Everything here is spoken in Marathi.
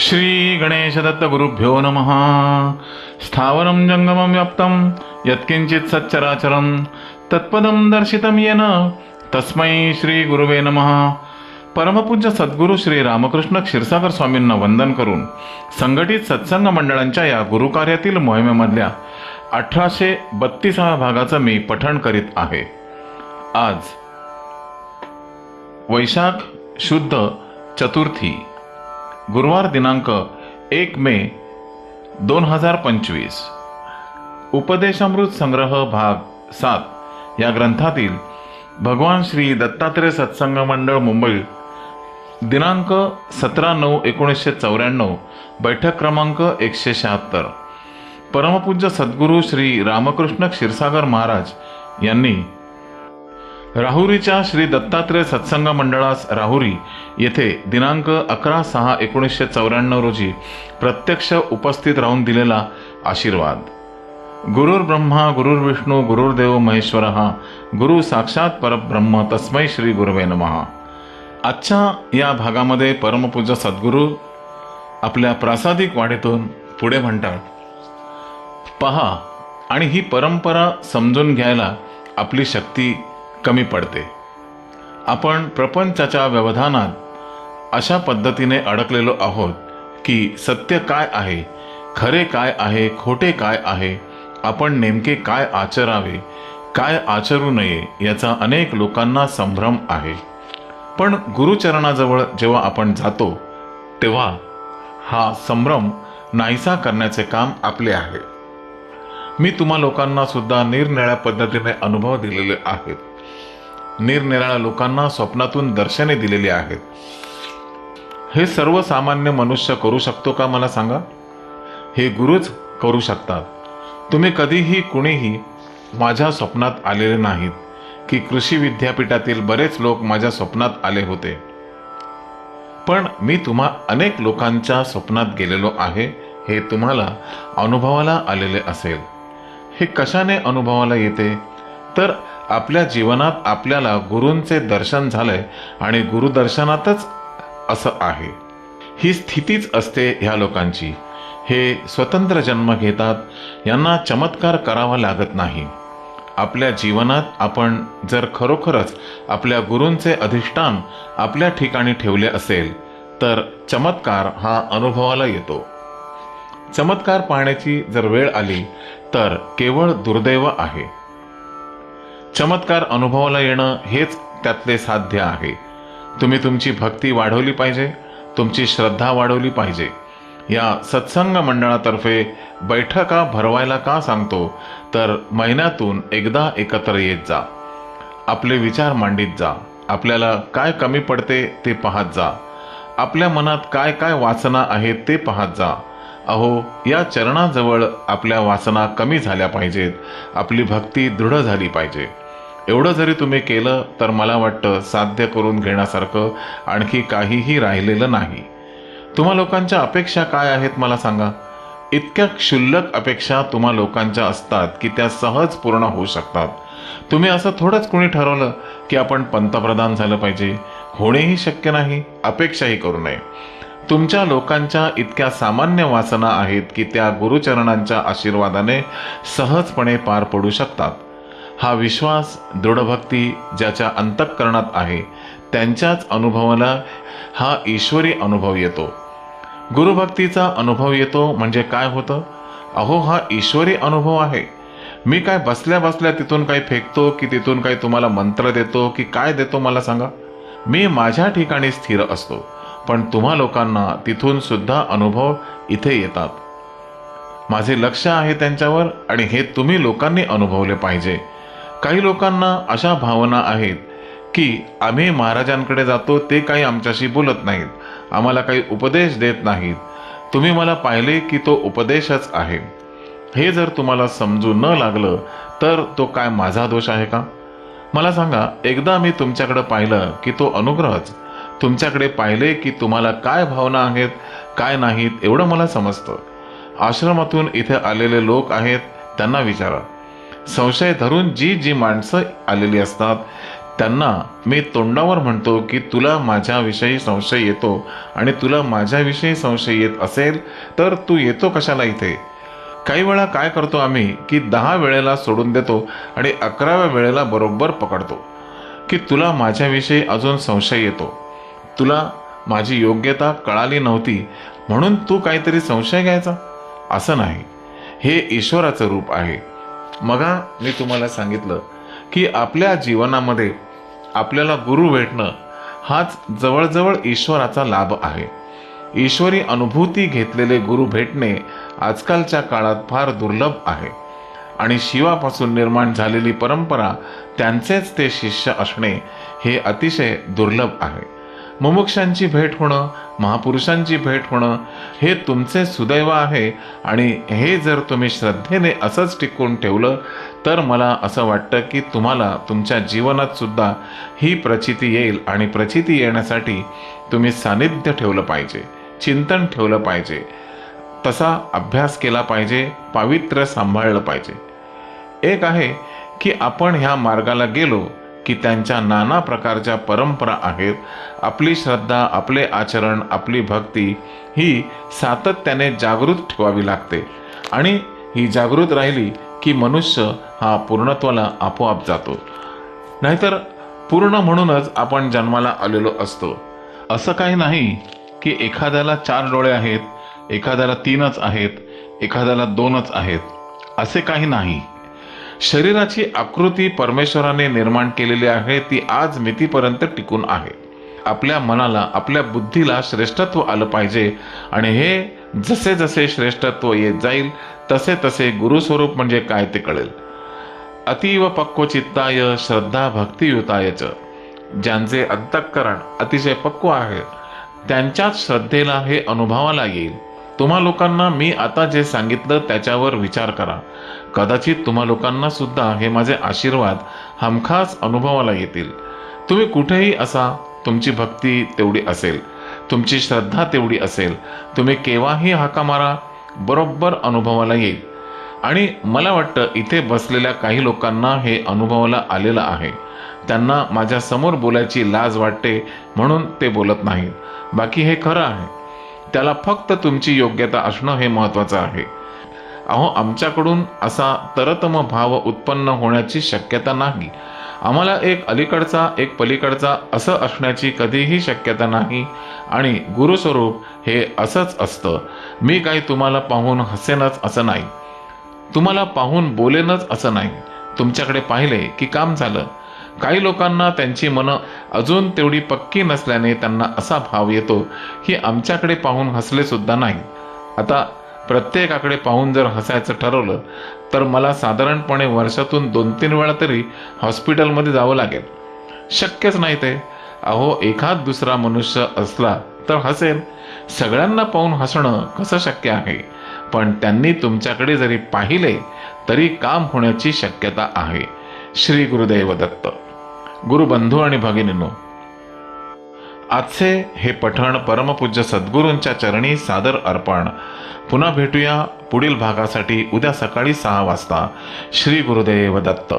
श्री गणेश दत्त गुरुभ्यो नमः। स्थावरं जंगमं व्याप्तं यत्किंचित् सच्चराचरं तत्पदं दर्शितं येन तस्मै श्री गुरुवे नमः। परमपूज्य सद्गुरू श्री रामकृष्ण क्षीरसागर स्वामींना वंदन करून संघटित सत्संग मंडळांच्या या गुरुकार्यातील मोहिमेमधल्या अठराशे बत्तीसाव्या भागाचं मी पठण करीत आहे. आज वैशाख शुद्ध चतुर्थी. गुरुवार दिनांक एक मे दोन हजार पंचवीस. उपदेशामृत संग्रह भाग सात या ग्रंथातील भगवान श्री दत्तात्रय सत्संग मंडळ मुंबई दिनांक सतरा नऊ एकोणीसशे चौऱ्याण्णव बैठक क्रमांक एकशे शहात्तर. परमपूज्य सद्गुरू श्री रामकृष्ण क्षीरसागर महाराज यांनी राहुरीच्या श्री दत्तात्रय सत्संग मंडळास राहुरी येथे दिनांक अकरा सहा एकोणीसशे चौऱ्याण्णव रोजी प्रत्यक्ष उपस्थित राहून दिलेला आशीर्वाद. गुरुर ब्रह्मा गुरुर विष्णू गुरुर्देव महेश्वर गुरु साक्षात परब्रह्म तस्मै श्री गुरुवे नमः. आजच्या या भागामध्ये परमपूज्य सद्गुरू आपल्या प्रासादिक वाढीतून पुढे म्हणतात पहा आणि ही परंपरा समजून घ्यायला आपली शक्ती कमी पडते. आपण प्रपंचाच्या व्यवधानात अशा पद्धतीने अडकलेलो आहोत की सत्य काय आहे खरे काय आहे खोटे काय आहे आपण नेमके काय आचरावे काय आचरू नये याचा अनेक लोकांना संभ्रम आहे. पण गुरुचरणाजवळ जेव्हा आपण जातो तेव्हा हा संभ्रम नाहीसा करण्याचे काम आपले आहे. मी तुम्हा लोकांना सुद्धा निरनिळ्या पद्धतीने अनुभव दिलेले आहेत. निरनिराळ्या लोकांना स्वप्नातून दर्शने दिलेली आहेत. हे सर्वसामान्य मनुष्य करू शकतो का मला सांगा? हे गुरुच करू शकतात. तुम्ही कधीही कुणीही माझ्या स्वप्नात आलेले नाहीत की कृषी विद्यापीठातील बरेच लोक माझ्या स्वप्नात आले होते. पण मी तुम्हा अनेक लोकांच्या स्वप्नात गेलेलो आहे हे तुम्हाला अनुभवाला आलेले असेल. हे कशाने अनुभवाला येते? तर आपल्या जीवनात आपल्याला गुरूंचे दर्शन झालंय आणि गुरुदर्शनातच असं आहे. ही स्थितीच असते ह्या लोकांची. हे स्वतंत्र जन्म घेतात यांना चमत्कार करावा लागत नाही. आपल्या जीवनात आपण जर खरोखरच आपल्या गुरूंचे अधिष्ठान आपल्या ठिकाणी ठेवले असेल तर चमत्कार हा अनुभवाला येतो. चमत्कार पाहण्याची जर वेळ आली तर केवळ दुर्दैव आहे. चमत्कार अनुभवाला येणं हेच त्यातले साध्य आहे. तुम्ही तुमची भक्ती वाढवली पाहिजे तुमची श्रद्धा वाढवली पाहिजे. या सत्संग मंडळातर्फे बैठका भरवायला का सांगतो तर महिन्यातून एकदा एकत्र येत जा. आपले विचार मांडीत जा. आपल्याला काय कमी पडते ते पाहत जा. आपल्या मनात काय काय वासना आहेत ते पाहत जा. अहो या चरणाजवळ आपल्या वासना कमी झाल्या पाहिजेत. आपली भक्ती दृढ झाली पाहिजे. एवढं जरी तुम्ही केलं तर मला वाटतं साध्य करून घेण्यासारखं आणखी काहीही राहिलेलं नाही. तुम्हा लोकांच्या अपेक्षा काय आहेत मला सांगा? इतक्या क्षुल्लक अपेक्षा तुम्हा लोकांच्या असतात की त्या सहज पूर्ण होऊ शकतात. तुम्ही असं थोडंच कुणी ठरवलं की आपण पंतप्रधान झालं पाहिजे? होणेही शक्य नाही अपेक्षाही करू नये. तुमच्या लोकांच्या इतक्या सामान्य वासना आहेत की त्या गुरुचरणांच्या आशीर्वादाने सहजपणे पार पडू शकतात. हा विश्वास दृढभक्ती ज्याच्या अंतःकरणात आहे त्यांच्याच अनुभवाला हा ईश्वरी अनुभव येतो. गुरुभक्तीचा अनुभव येतो म्हणजे काय होतं? अहो हा ईश्वरी अनुभव आहे. मी काय बसल्या बसल्या तिथून काही फेकतो की तिथून काही तुम्हाला मंत्र देतो की काय देतो मला सांगा? मी माझ्या ठिकाणी स्थिर असतो पण तुम्हा लोकांना तिथून सुद्धा अनुभव इथे येतात. माझे लक्ष आहे त्यांच्यावर आणि हे तुम्ही लोकांनी अनुभवले पाहिजे. काही लोकांना अशा भावना आहेत की आम्ही महाराजांकडे जातो ते काही आमच्याशी बोलत नाहीत. आम्हाला काही उपदेश देत नाहीत. तुम्ही मला पाहिले की तो उपदेशच आहे. हे जर तुम्हाला समजू न लागलं तर तो काय माझा दोष आहे का? मला सांगा एकदा मी तुमच्याकडे पाहिलं की तो अनुग्रहच. तुमच्याकडे पाहिले की तुम्हाला काय भावना आहेत काय नाहीत एवढं मला समजतं. आश्रमातून इथे आलेले लोक आहेत त्यांना विचारा. संशय धरून जी जी माणसं आलेली असतात त्यांना मी तोंडावर म्हणतो की तुला माझ्याविषयी संशय येतो आणि तुला माझ्याविषयी संशय येत असेल तर तू येतो कशाला इथे? काही वेळा काय करतो आम्ही की दहा वेळेला सोडून देतो आणि अकराव्या वेळेला बरोबर पकडतो की तुला माझ्याविषयी अजून संशय येतो. तुला माझी योग्यता कळाली नव्हती म्हणून तू काहीतरी संशय घ्यायचा? असं नाही. हे ईश्वराचं रूप आहे. मगा मी तुम्हाला सांगितलं की आपल्या जीवनामध्ये आपल्याला गुरु भेटणं हाच जवळजवळ ईश्वराचा लाभ आहे. ईश्वरी अनुभूती घेतलेले गुरु भेटणे आजकालच्या काळात फार दुर्लभ आहे. आणि शिवापासून निर्माण झालेली परंपरा त्यांचेच ते शिष्य असणे हे अतिशय दुर्लभ आहे. मुमुक्षांची भेट होणं महापुरुषांची भेट होणं हे तुमचे सुदैव आहे. आणि हे जर तुम्ही श्रद्धेने असंच टिकून ठेवलं तर मला असं वाटतं की तुम्हाला तुमच्या जीवनात सुद्धा ही प्रचिती येईल. आणि प्रचिती येण्यासाठी तुम्ही सानिध्य ठेवलं पाहिजे चिंतन ठेवलं पाहिजे तसा अभ्यास केला पाहिजे पावित्र्य सांभाळलं पाहिजे. एक आहे की आपण ह्या मार्गाला गेलो की त्यांच्या नाना प्रकारच्या परंपरा आहेत. आपली श्रद्धा आपले आचरण आपली भक्ती ही सातत्याने जागृत ठेवावी लागते. आणि ही जागृत राहिली की मनुष्य हा पूर्णत्वाला आपोआप जातो. नाहीतर पूर्ण म्हणूनच आपण जन्माला आलेलो असतो. असं काही नाही की एखाद्याला चार डोळे आहेत एखाद्याला तीनच आहेत एखाद्याला दोनच आहेत. असे काही नाही. शरीराची आकृती परमेश्वराने निर्माण केलेली आहे ती आज मितीपर्यंत टिकून आहे. आपल्या मनाला आपल्या बुद्धीला श्रेष्ठत्व आलं पाहिजे आणि हे जसे जसे श्रेष्ठत्व येत जाईल तसे तसे गुरुस्वरूप म्हणजे काय ते कळेल. अतीव पक्वचित्ताय श्रद्धा भक्तियुतायच ज्यांचे अंतःकरण अतिशय पक्व आहे त्यांच्याच श्रद्धेला हे अनुभवाला येईल. तुम्हा लोकांना मी आता जे सांगितलं त्याच्यावर विचार करा. कदाचित तुम्हा लोकांना सुद्धा हे माझे आशीर्वाद हमखास अनुभवाला येतील. तुम्ही कुठेही असा तुमची भक्ती तेवढी असेल. तुमची श्रद्धा तेवढी असेल. तुम्ही केव्हाही हाका मारा बरोबर अनुभवाला येईल. आणि मला वाटतं इथे बसलेल्या काही लोकांना हे अनुभवाला आलेलं आहे. त्यांना माझ्यासमोर बोलायची लाज वाटते म्हणून ते बोलत नाहीत. बाकी हे खरं आहे. त्याला फक्त तुमची योग्यता असणं हे महत्त्वाचं आहे. अहो आमच्याकडून असा तरतम भाव उत्पन्न होण्याची शक्यता नाही. आम्हाला एक अलीकडचा एक पलीकडचा असं असण्याची कधीही शक्यता नाही आणि गुरुस्वरूप हे असंच असतं. मी काही तुम्हाला पाहून हसेनच असं नाही. तुम्हाला पाहून बोलेनच असं नाही. तुमच्याकडे पाहिले की काम झालं. काही लोकांना त्यांची मनं अजून तेवढी पक्की नसल्याने त्यांना असा भाव येतो की आमच्याकडे पाहून हसले सुद्धा नाही. आता प्रत्येकाकडे पाहून जर हसायचं ठरवलं तर मला साधारणपणे वर्षातून दोन तीन वेळा तरी हॉस्पिटलमध्ये जावं लागेल. शक्यच नाही ते. अहो एखाद दुसरा मनुष्य असला तर हसेल. सगळ्यांना पाहून हसणं कसं शक्य आहे? पण त्यांनी तुमच्याकडे जरी पाहिले तरी काम होण्याची शक्यता आहे. श्री गुरुदेव दत्त. गुरुबंधू आणि भगिनीनो आजचे हे पठण परमपूज्य सद्गुरूंच्या चरणी सादर अर्पण. पुन्हा भेटूया पुढील भागासाठी उद्या सकाळी सहा वाजता. श्री गुरुदेव दत्त.